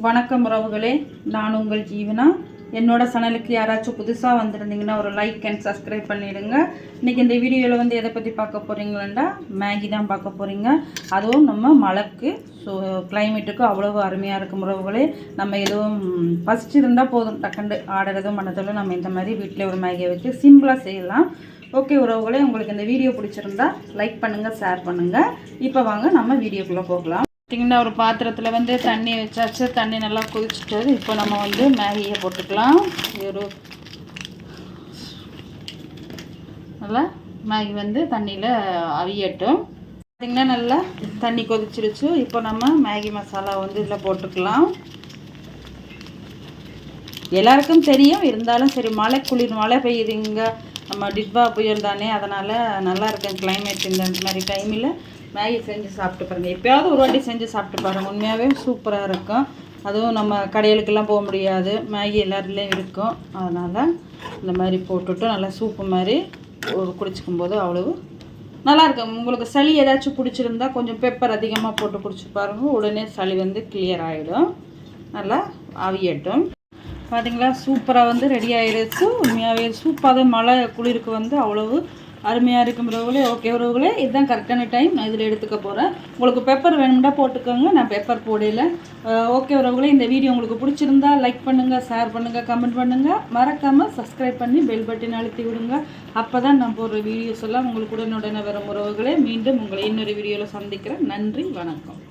வணக்கம் உறவுகளே. நான் உங்கள் ஜீவனா. என்னோட சேனலுக்கு யாராச்சும் புதுசாக வந்திருந்தீங்கன்னா ஒரு லைக் அண்ட் சப்ஸ்கிரைப் பண்ணிவிடுங்க இன்றைக்கி இந்த வீடியோவில் வந்து எதை பற்றி பார்க்க போகிறீங்களா மேகி தான் பார்க்க போகிறீங்க அதுவும் நம்ம மழைக்கு ஸோ கிளைமேட்டுக்கு அவ்வளவு அருமையாக இருக்கும் உறவுகளே. நம்ம எதுவும் ஃபஸ்ட்டு இருந்தால் போதும். டக்குண்டு ஆர்டர் எதுவும் பண்ணதில்லை நம்ம இந்த மாதிரி வீட்டில் ஒரு மேகியை வச்சு சிம்பிளாக செய்யலாம். ஓகே உறவுகளே உங்களுக்கு இந்த வீடியோ பிடிச்சிருந்தா லைக் பண்ணுங்கள் ஷேர் பண்ணுங்கள் இப்போ வாங்க நம்ம வீடியோக்குள்ளே போகலாம். பார்த்திங்கன்னா ஒரு பாத்திரத்தில் வந்து தண்ணி வச்சாச்சு தண்ணி நல்லா கொதிச்சுட்டு இப்போ நம்ம வந்து மேகியை போட்டுக்கலாம். ஒரு நல்லா மேகி வந்து தண்ணியில் அவியட்டும். பார்த்திங்கன்னா நல்லா தண்ணி கொதிச்சிருச்சு. இப்போ நம்ம மேகி மசாலா வந்து இதில் போட்டுக்கலாம். எல்லாருக்கும் தெரியும் இருந்தாலும் சரி மழை குளிர் மழை பெய்யுது இங்கே. நம்ம டிட்பா புயல் தானே அதனால் நல்லா இருக்கும் கிளைமேட் இந்த மாதிரி டைமில் மேகி செஞ்சு சாப்பிட்டு பாருங்கள் எப்பயாவது ஒரு வாட்டி செஞ்சு சாப்பிட்டு பாருங்கள் உண்மையாகவே சூப்பராக இருக்கும். அதுவும் நம்ம கடைகளுக்கெல்லாம் போக முடியாது. மேகி எல்லாருலேயும் இருக்கும். அதனால் இந்த மாதிரி போட்டுட்டு நல்லா சூப்பு மாதிரி ஒரு குடிச்சிக்கும் போது அவ்வளவு நல்லாயிருக்கும் உங்களுக்கு சளி ஏதாச்சும் பிடிச்சிருந்தா கொஞ்சம் பெப்பர் அதிகமாக போட்டு குடிச்சு பாருங்கள் உடனே சளி வந்து கிளியர் ஆகிடும் நல்லா அவியட்டும் பார்த்தீங்களா சூப்பராக வந்து ரெடி ஆகிடுச்சு உண்மையாகவே சூப்பாக மழை குளிருக்கு வந்து அவ்வளவு அருமையாக இருக்கும் உறவுகளே ஓகே உறவுகளே இதுதான் கரெக்டான டைம் நான் இதில் எடுத்துக்க போகிறேன் உங்களுக்கு பெப்பர் வேணும்னா போட்டுக்கோங்க. நான் பெப்பர் போடையில் ஓகே உறவுகளே இந்த வீடியோ உங்களுக்கு பிடிச்சிருந்தா லைக் பண்ணுங்கள் ஷேர் பண்ணுங்கள் கமெண்ட் பண்ணுங்கள் மறக்காமல் சப்ஸ்கிரைப் பண்ணி பெல் பட்டன் அழுத்தி விடுங்க. அப்போ தான் நான் போடுற வீடியோஸ் எல்லாம் உங்களுக்கு உடனுடனே வரும். உறவுகளே மீண்டும் உங்களை இன்னொரு வீடியோவில் சந்திக்கிறேன். நன்றி வணக்கம்.